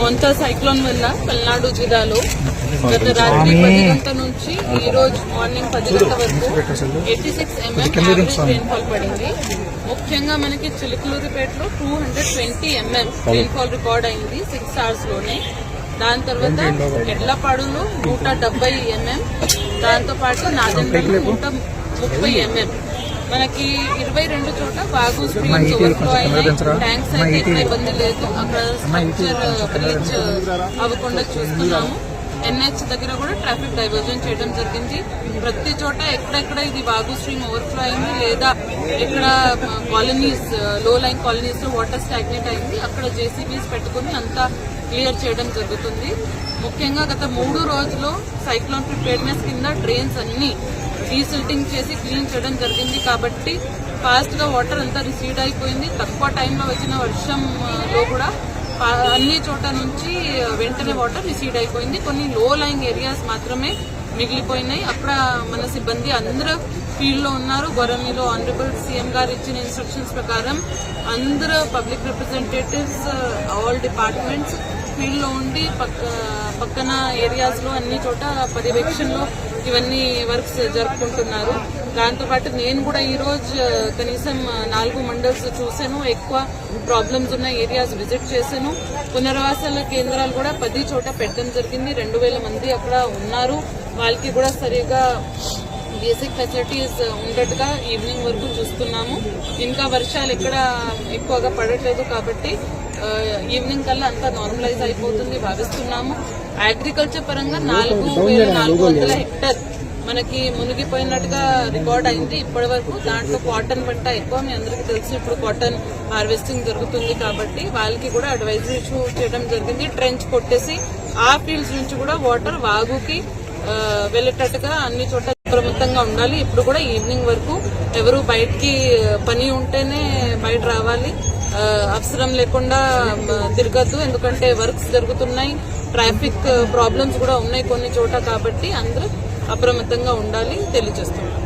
Montha cyclone వల్ల పల్నాడు జిల్లాలో గత రాత్రి పది గంటల నుంచి ఈ రోజు మార్నింగ్ పది గంటల వరకు ఎయిటీ సిక్స్ ఎంఎం రెయిన్ఫాల్ పడింది. ముఖ్యంగా మనకి చిలుకలూరిపేటలో two hundred twenty M M rainfall record అయింది సిక్స్ అవర్స్లోనే. దాని తర్వాత ఎడ్లపాడులో నూట డెబ్బై ఎంఎం దాంతో పాటు నాదెండ్లలో నూట ముప్పై ఎంఎం మనకి ఇరవై రెండు చోట బాగు అయినాయి. ట్యాంక్స్ అయితే ఎక్కడ ఇబ్బంది లేదు. అక్కడ స్ట్రక్చర్ బ్రిడ్జ్ అవ్వకుండా చూస్తున్నాము. ఎన్హెచ్ దగ్గర కూడా ట్రాఫిక్ డైవర్జన్ చేయడం జరిగింది. ప్రతి చోట ఎక్కడెక్కడ ఇది బాగు స్ట్రీమ్ ఓవర్ఫ్లో అయింది లేదా ఇక్కడ కాలనీస్లో లైన్ కాలనీస్లో వాటర్ స్టాగ్నేట్ అయింది అక్కడ జేసీబీస్ పెట్టుకుని అంతా క్లియర్ చేయడం జరుగుతుంది. ముఖ్యంగా గత మూడు రోజులు సైక్లోన్ ప్రిపేర్నెస్ కింద డ్రైన్స్ అన్ని రీసిల్టింగ్ చేసి క్లీన్ చేయడం జరిగింది కాబట్టి ఫాస్ట్గా వాటర్ అంతా రిసీడ్ అయిపోయింది. తక్కువ టైంలో వచ్చిన వర్షంలో కూడా అన్ని చోట నుంచి వెంటనే వాటర్ రిసీడ్ అయిపోయింది. కొన్ని లో లైన్ ఏరియాస్ మాత్రమే మిగిలిపోయినాయి. అక్కడ మన సిబ్బంది అందరూ ఫీల్డ్లో ఉన్నారు. గొరమిలో ఆనరబుల్ సీఎం గారు ఇచ్చిన ఇన్స్ట్రక్షన్స్ ప్రకారం అందరూ పబ్లిక్ రిప్రజెంటేటివ్స్ ఆల్ డిపార్ట్మెంట్స్ ఫీల్డ్లో ఉండి పక్క పక్కన ఏరియాస్లో అన్ని చోట పర్యవేక్షణలో ఇవన్నీ వర్క్స్ జరుపుకుంటున్నారు. దాంతోపాటు నేను కూడా ఈ రోజు కనీసం నాలుగు మండల్స్ చూశాను. ఎక్కువ ప్రాబ్లమ్స్ ఉన్న ఏరియాస్ విజిట్ చేశాను. పునర్వాసాల కేంద్రాలు కూడా పది చోట పెట్టడం జరిగింది. రెండు వేల మంది అక్కడ ఉన్నారు. వాళ్ళకి కూడా సరిగా బేసిక్ ఫెసిలిటీస్ ఉండేట్టుగా ఈవినింగ్ వరకు చూస్తున్నాము. ఇంకా వర్షాలు ఎక్కడ ఎక్కువగా పడట్లేదు కాబట్టి ఈవినింగ్ కల్లా అంతా నార్మలైజ్ అయిపోతుంది భావిస్తున్నాము. అగ్రికల్చర్ పరంగా నాలుగు వేల నాలుగు వందల హెక్టర్ మనకి మునిగిపోయినట్టుగా రికార్డ్ అయింది ఇప్పటి వరకు దాంట్లో కాటన్ పంట ఎక్కువ మీ అందరికీ తెలుసు ఇప్పుడు కాటన్ హార్వెస్టింగ్ జరుగుతుంది కాబట్టి వాళ్ళకి కూడా అడ్వైజరీ ఇష్యూ చేయడం జరిగింది. ట్రెంచ్ కొట్టేసి ఆ ఫీల్డ్స్ నుంచి కూడా వాటర్ వాగుకి వెళ్ళేటట్టుగా అన్ని చోట్ల అప్రమత్తంగా ఉండాలి. ఇప్పుడు కూడా ఈవినింగ్ వరకు ఎవరు బయటికి పని ఉంటేనే బయట రావాలి. అవసరం లేకుండా తిరగద్దు. ఎందుకంటే వర్క్స్ జరుగుతున్నాయి. ట్రాఫిక్ ప్రాబ్లమ్స్ కూడా ఉన్నాయి కొన్ని చోట కాబట్టి అందరూ అప్రమత్తంగా ఉండాలి తెలియజేస్తున్నాం.